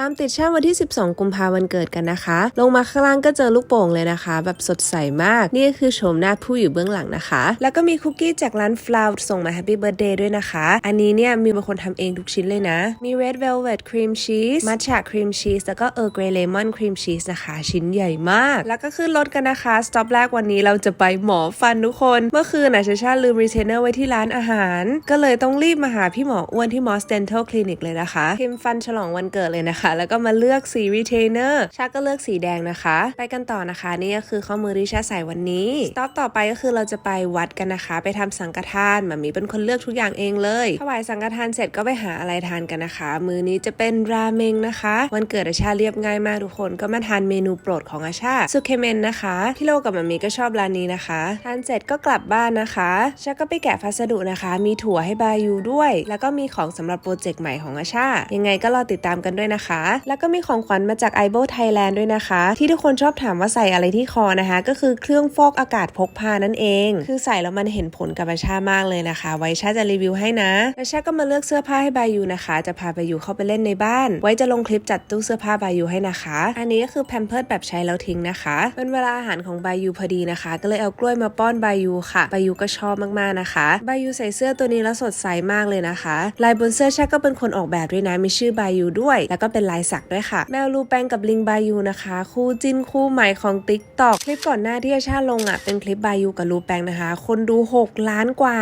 ตามติดชาติวันที่ 12 กุมภาพันธ์วันเกิดกันนะคะ ลงมาข้างล่างก็เจอลูกโป่งเลยนะคะ แบบสดใสมาก นี่ก็คือโฉมหน้าผู้อยู่เบื้องหลังนะคะ แล้วก็มีคุกกี้จากร้าน Flower ส่งมา Happy Birthday ด้วยนะคะ อันนี้เนี่ยมีเป็นคนทำเองทุกชิ้นเลยนะ มี Red Velvet Cream Cheese Matcha Cream Cheese แล้วก็ Earl Grey Lemon Cream Cheese นะคะ ชิ้นใหญ่มาก แล้วก็ขึ้นรถกันนะคะสต็อปแรกวันนี้เราจะไปหมอฟันทุกคน เมื่อคืนนะชาชาลืมรีเทนเนอร์ไว้ที่ร้านอาหาร ก็เลยต้องรีบมาหาพี่หมออ้วนที่ Moss Dental Clinic เลยนะคะพิมฟันฉลองวันเกิดเลยนะคะแล้วก็มาเลือกสีรีเทนเนอร์ชาก็เลือกสีแดงนะคะ ไปกันต่อนะคะ นี่ก็คือข้อมือที่ชาใส่วันนี้สต็อปต่อไปก็คือเราจะไปวัดกันนะคะ ไปทำสังฆทานหมามีเป็นคนเลือกทุกอย่างเองเลยถวายสังฆทานเสร็จก็ไปหาอะไรทานกันนะคะ มือนี้จะเป็นราเมงนะคะ วันเกิดอาชาเรียบง่ายมากทุกคนก็มาทานเมนูโปรดของอาชาซุเคเมนนะคะพี่โลกับหมามีก็ชอบร้านนี้นะคะทานเสร็จก็กลับบ้านนะคะชาก็ไปแกะพัสดุนะคะ มีถั่วให้บายูด้วย แล้วก็มีของสำหรับโปรเจกต์ใหม่ของอาชายังไงก็รอติดตามกันด้วยนะคะแล้วก็มีของขวัญมาจาก i b o Thailand ด้วยนะคะ ที่ทุกคนชอบถามว่าใส่อะไรที่คอนะคะ ก็คือเครื่องฟอกอากาศพกพานั่นเอง คือใส่แล้วมันเห็นผลกับอาชามากเลยนะคะ ไว้ชาจะรีวิวให้นะอาชาก็มาเลือกเสื้อผ้าให้บายูนะคะ จะพาบายูเข้าไปเล่นในบ้าน ไว้จะลงคลิปจัดตู้เสื้อผ้าบายูให้นะคะ อันนี้ก็คือแพมเพิร์ดแบบใช้แล้วทิ้งนะคะเป็นเวลาอาหารของบายูพอดีนะคะ ก็เลยเอากล้วยมาป้อนบายูค่ะบายูก็ชอบมากๆนะคะบายูใส่เสื้อตัวนี้แล้วสดใสมากเลยนะคะ ลายบนเสื้อชาก็เป็นคนออกแบบด้วยนะมีชื่อบายูด้วย แล้วก็เป็นลายสักด้วยค่ะ แมวลูแปงกับลิงบายูนะคะ คู่จิ้นคู่ใหม่ของติ๊กต็อกคลิปก่อนหน้าที่อาชาลงอะเป็นคลิปบายูกับลูแปงนะคะ คนดู 6 ล้านกว่า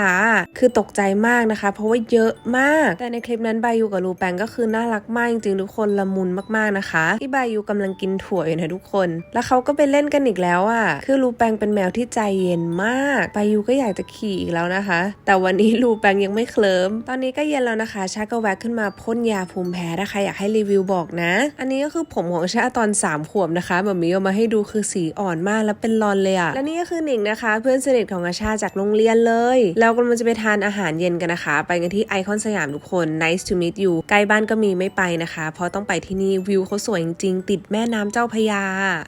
คือตกใจมากนะคะ เพราะว่าเยอะมาก แต่ในคลิปนั้นบายูกับลูแปงก็คือน่ารักมากจริงๆทุกคนละมุนมากๆนะคะที่บายูกำลังกินถั่วอยู่นะทุกคน แล้วเขาก็ไปเล่นกันอีกแล้วอะคือลูแปงเป็นแมวที่ใจเย็นมากบายูก็อยากจะขี่อีกแล้วนะคะ แต่วันนี้ลูแปงยังไม่เคลิ้มตอนนี้ก็เย็นแล้วนะคะชาก็แวะขึ้นมาพ่นยาภูมิแพ้ถ้าใครอยากให้รีวิวบอกนะ อันนี้ก็คือผมของชาตอน 3 ขวบนะคะแบบมีเอามาให้ดูคือสีอ่อนมากแล้วเป็นรอนเลยอะและนี่ก็คือหนิงนะคะ เพื่อนสนิทของอาชาจากโรงเรียนเลยเรากำลังจะไปทานอาหารเย็นกันนะคะ ไปกันที่ไอคอนสยามทุกคน nice to meet you ใกล้บ้านก็มีไม่ไปนะคะ เพราะต้องไปที่นี่วิวเขาสวยจริงๆติดแม่น้ำเจ้าพยา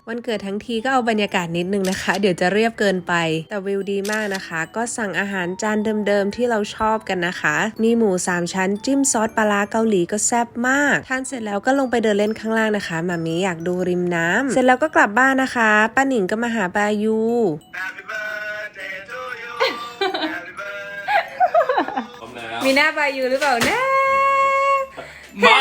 วันเกิดทั้งทีก็เอาบรรยากาศนิดนึงนะคะ เดี๋ยวจะเรียบเกินไป แต่วิวดีมากนะคะ ก็สั่งอาหารจานเดิมๆที่เราชอบกันนะคะ มีหมูสามชั้นจิ้มซอสปลาร้าเกาหลีก็แซ่บมาก ทานเสร็จแล้วก็ลงไปเดินเล่นข้างล่างนะคะหมามีอยากดูริมน้ำเสร็จแล้วก็กลับบ้านนะคะ ป้าหนิงก็มาหาบายู Happy birthday to you. Happy birthday. พร้อมแล้วมีหน้าบายูหรือเปล่านะ มา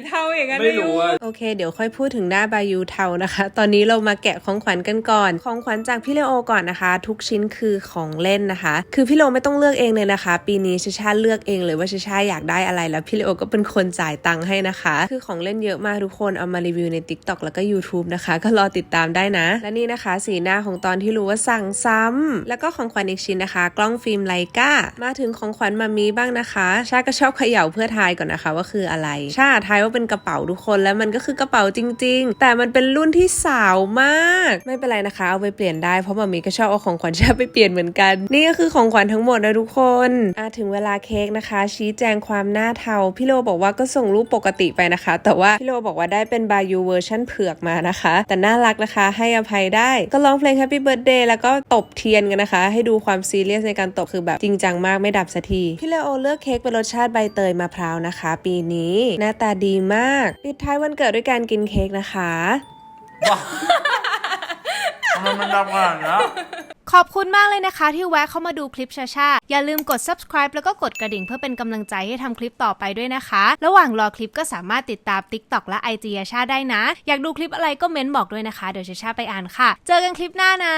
เป็นสีเทาอย่างนั้นไม่รู้ว่าโอเค เดี๋ยวค่อยพูดถึงหน้าบายูเทานะคะ ตอนนี้เรามาแกะของขวัญกันก่อน ของขวัญจากพี่เลโอก่อนนะคะ ทุกชิ้นคือของเล่นนะคะ คือพี่เลโอไม่ต้องเลือกเองเลยนะคะ ปีนี้ชาชาเลือกเองเลยว่าชาชาอยากได้อะไรแล้วพี่เลโอก็เป็นคนจ่ายตังค์ให้นะคะ คือของเล่นเยอะมากทุกคนเอามารีวิวใน TikTok แล้วก็ YouTube นะคะ ก็รอติดตามได้นะ และนี่นะคะ สีหน้าของตอนที่รู้ว่าสั่งซ้ำแล้วก็ของขวัญอีกชิ้นนะคะ กล้องฟิล์มไลกามาถึงของขวัญมามีบ้างนะคะ ชาก็ชอบเขย่าเพื่อทายก่อนนะคะว่าคืออะไร ชาทายว่าเป็นกระเป๋าทุกคนแล้วมันก็คือกระเป๋าจริง ๆ แต่มันเป็นรุ่นที่สาวมาก ไม่เป็นไรนะคะเอาไปเปลี่ยนได้เพราะมามีก็ชอบเอาของขวัญชาไปเปลี่ยนเหมือนกัน นี่ก็คือของขวัญทั้งหมดนะทุกคนอะถึงเวลาเค้กนะคะ ชี้แจงความหน้าเทาพี่โลบอกว่าก็ส่งรูปปกติไปนะคะ แต่ว่าพี่โลบอกว่าได้เป็นบายูเวอร์ชั่นเผือกมานะคะ แต่น่ารักนะคะให้อภัยได้ก็ร้องเพลง Happy Birthday แล้วก็ตบเทียนกันนะคะ ให้ดูความซีเรียสในการตบคือแบบจริงจังมากไม่ดับสักทีพี่เลโอเลือกเค้กเป็นรสชาติใบเตยมะพร้าวนะคะ ปีนี้หน้าตาดีมาก ปิดท้ายวันเกิดด้วยการกินเค้กนะคะทำไมมันดำขนาดนี้นขอบคุณมากเลยนะคะที่แวะเข้ามาดูคลิปชาชาอย่าลืมกด subscribe แล้วก็กดกระดิ่งเพื่อเป็นกำลังใจให้ทำคลิปต่อไปด้วยนะคะ ระหว่างรอคลิปก็สามารถติดตาม TikTok และ IG ชาชาได้นะ อยากดูคลิปอะไรก็เม้นบอกด้วยนะคะ เดี๋ยวชาชาไปอ่านค่ะ เจอกันคลิปหน้านะ